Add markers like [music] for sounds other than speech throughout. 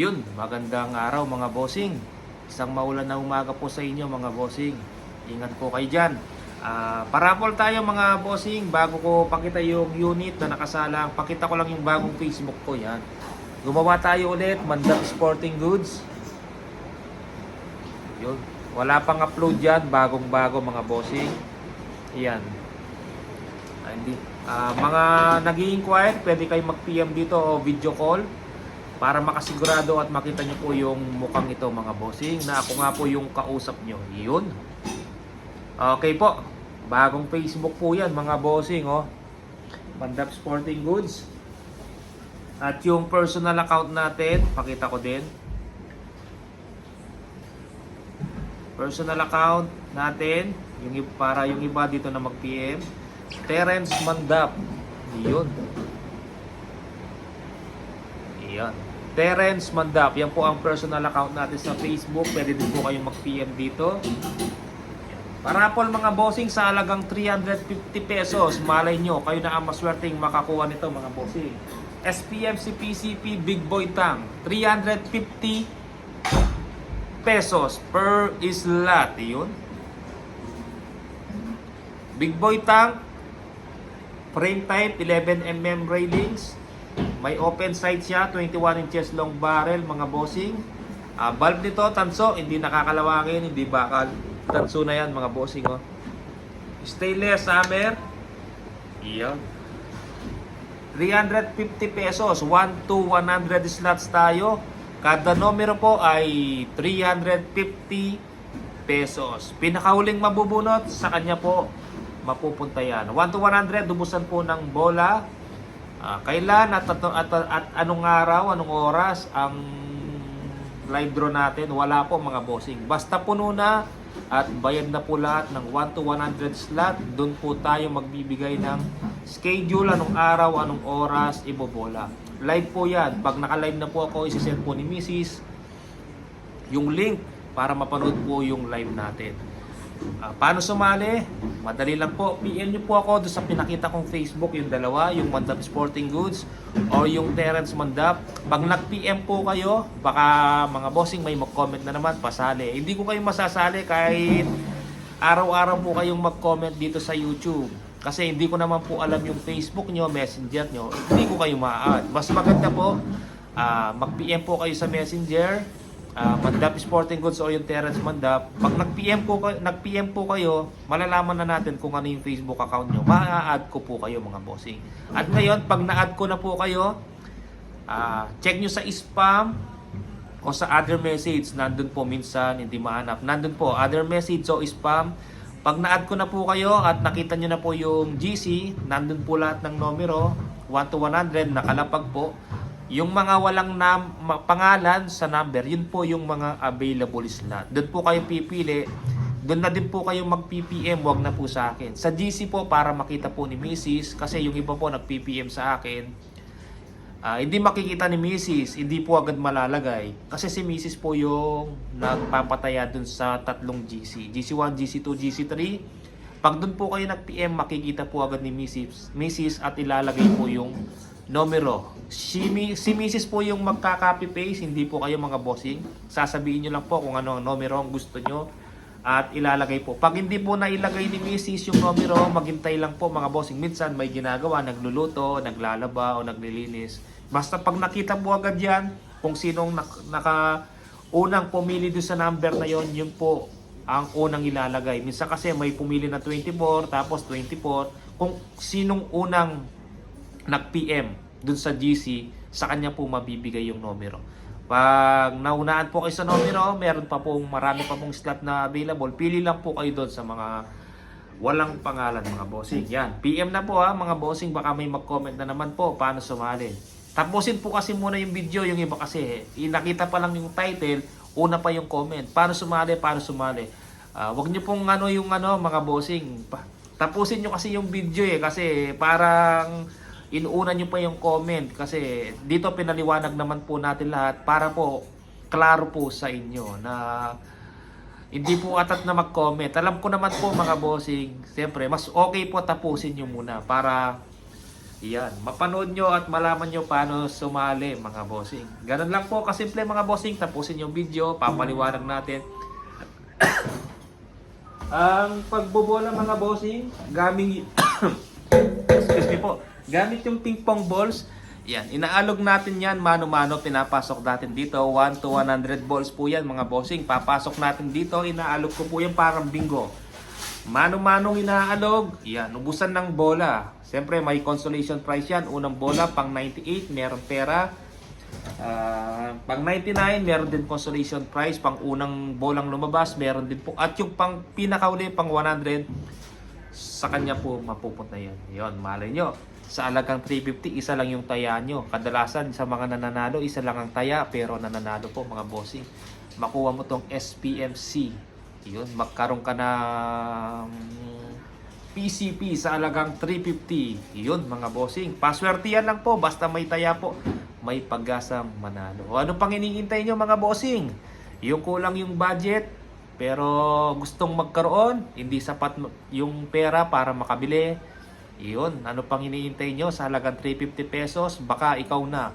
Yun, magandang araw mga bossing. Isang maulan na umaga po sa inyo mga bossing. Ingat po kayo dyan. Ah, parapol tayo mga bossing bago ko pakita yung unit na nakasalang. Pakita ko lang yung bagong Facebook ko yan. Gumawa tayo ulit, Mandap Sporting Goods. Yun. Wala pang upload yan, bagong bago mga bossing. Yan. Ah, hindi. Ah, mga nag inquire pwede kayo mag-PM dito o video call para makasigurado at makita nyo po yung mukhang ito mga bossing na ako nga po yung kausap nyo. Yun. Okay po. Bagong Facebook po yan mga bossing oh. Mandap Sporting Goods. At yung personal account natin, pakita ko din. Personal account natin, yung para yung iba dito na mag-PM. Terence Mandap. Yun. Yan. Terence Mandap. Yan po ang personal account natin sa Facebook. Pwede din po kayong mag-PM dito. Parapol mga bossing sa halagang 350 pesos. Malay nyo, kayo na ang maswerteng makakuha nito mga bossing. SPMC PCP Big Boy Tang. 350 pesos per slot. Yun. Big Boy Tank. Frame type 11mm railings. May open sight siya, 21 inches long barrel mga bossing. Ah, valve nito, tanso, hindi nakakalawangin, hindi bakal. Tanso na yan mga bossing. Oh. Stainless hammer. Iyan. 350 pesos, 1 to 100 slots tayo. Kada numero po ay 350 pesos. Pinakahuling mabubunot sa kanya po mapupunta yan. 1 to 100, dubusan po ng bola. Ah, kailan at, at, at, at anong araw, anong oras ang live draw natin? Wala po mga bossing. Basta puno na at bayad na po lahat ng 1 to 100 slot. Doon po tayo magbibigay ng schedule, anong araw, anong oras, ibobola. Live po yan. Pag naka-live na po ako, isisend po ni Mrs. yung link para mapanood po yung live natin. Ah, paano sumali? Madali lang po. PM nyo po ako doon sa pinakita kong Facebook, yung dalawa, yung Mandap Sporting Goods or yung Terence Mandap. Pag nag-PM po kayo, baka mga bossing may mag-comment na naman, pasali. Hindi ko kayo masasali kahit araw-araw po kayong mag-comment dito sa YouTube. Kasi hindi ko naman po alam yung Facebook nyo, Messenger nyo. Hindi ko kayo ma-add. Mas maganda po, ah, mag-PM po kayo sa Messenger uh, Mandap Sporting Goods o yung Terence Mandap, pag nag-PM kayo- nag-PM po kayo, malalaman na natin kung ano yung Facebook account nyo. Ma-add ko po kayo mga bossing. At ngayon, pag na-add ko na po kayo, ah, check nyo sa spam o sa other message. Nandun po minsan, hindi mahanap. Nandun po, other message o spam. Pag na-add ko na po kayo at nakita nyo na po yung GC, nandun po lahat ng numero, 1 to 100, nakalapag po. Yung mga walang nam, pangalan sa number, yun po yung mga available slot. Doon po kayo pipili. Doon na din po kayo mag-PPM, wag na po sa akin. Sa GC po para makita po ni Mrs. Kasi yung iba po nag-PPM sa akin. Ah, hindi makikita ni Mrs. Hindi po agad malalagay. Kasi si Mrs. po yung nagpapataya dun sa tatlong GC. GC1, GC2, GC3. Pag dun po kayo nag-PM, makikita po agad ni Mrs. Mrs. at ilalagay po yung numero. Si, si Mrs. po yung magka-copy paste, hindi po kayo mga bossing. Sasabihin nyo lang po kung ano ang numero ang gusto nyo at ilalagay po. Pag hindi po nailagay ni Mrs. yung numero, maghintay lang po mga bossing. Minsan may ginagawa, nagluluto, naglalaba o naglilinis. Basta pag nakita po agad yan, kung sinong nak- naka unang pumili doon sa number na yon, yun po ang unang ilalagay. Minsan kasi may pumili na 24, tapos 24. Kung sinong unang nag-PM dun sa GC, sa kanya po mabibigay yung numero. Pag naunaan po kayo sa numero, meron pa pong marami pa pong slot na available. Pili lang po kayo doon sa mga walang pangalan mga bossing. Yan, PM na po ha mga bossing, baka may mag-comment na naman po paano sumali. Tapusin po kasi muna yung video, yung iba kasi eh, nakita pa lang yung title, una pa yung comment. Paano sumali, paano sumali. Ah, wag niyo pong ano yung ano mga bossing. Tapusin niyo kasi yung video eh kasi parang inuuna nyo pa yung comment kasi dito pinaliwanag naman po natin lahat para po klaro po sa inyo na hindi po atat na mag-comment. Alam ko naman po mga bossing, siyempre mas okay po tapusin nyo muna para Yan, mapanood nyo at malaman nyo paano sumali mga bossing. Ganun lang po kasimple mga bossing. Tapusin yung video, papaliwanag natin. [coughs] Ang pagbobola mga bossing, gaming [coughs] excuse me po, gamit yung ping pong balls. Yan, inaalog natin yan mano-mano, pinapasok natin dito. 1 to 100 balls po yan mga bossing. Papasok natin dito, inaalog ko po yan parang bingo. Mano-manong inaalog, yan, ubusan ng bola. Siyempre may consolation prize yan. Unang bola pang 98, meron pera. Ah, pang 99, meron din consolation prize. Pang unang bolang lumabas, meron din po. At yung pang pinakauli, pang 100, sa kanya po mapupunta yun. Yun, malay nyo. Sa alagang 350, isa lang yung taya nyo. Kadalasan sa mga nananalo, isa lang ang taya, pero nananalo po mga bossing. Makuha mo tong SPMC. Yun, magkaroon ka ng PCP sa alagang 350. Yun mga bossing. Paswertihan lang po, basta may taya po. May pag-asang manalo. O ano pang iniintay nyo mga bossing? Yung kulang yung budget, pero gustong magkaroon, hindi sapat yung pera para makabili. Iyon, ano pang hinihintay nyo sa halagang 350 pesos, baka ikaw na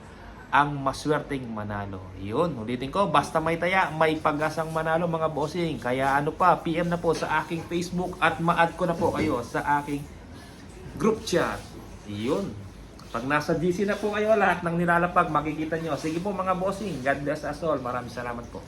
ang maswerteng manalo. Iyon, ulitin ko, basta may taya, may pag-asang manalo mga bossing. Kaya ano pa, PM na po sa aking Facebook at ma-add ko na po kayo sa aking group chat. Iyon. Pag nasa GC na po kayo, lahat ng nilalapag, makikita nyo. Sige po mga bossing, God bless us all. Maraming salamat po.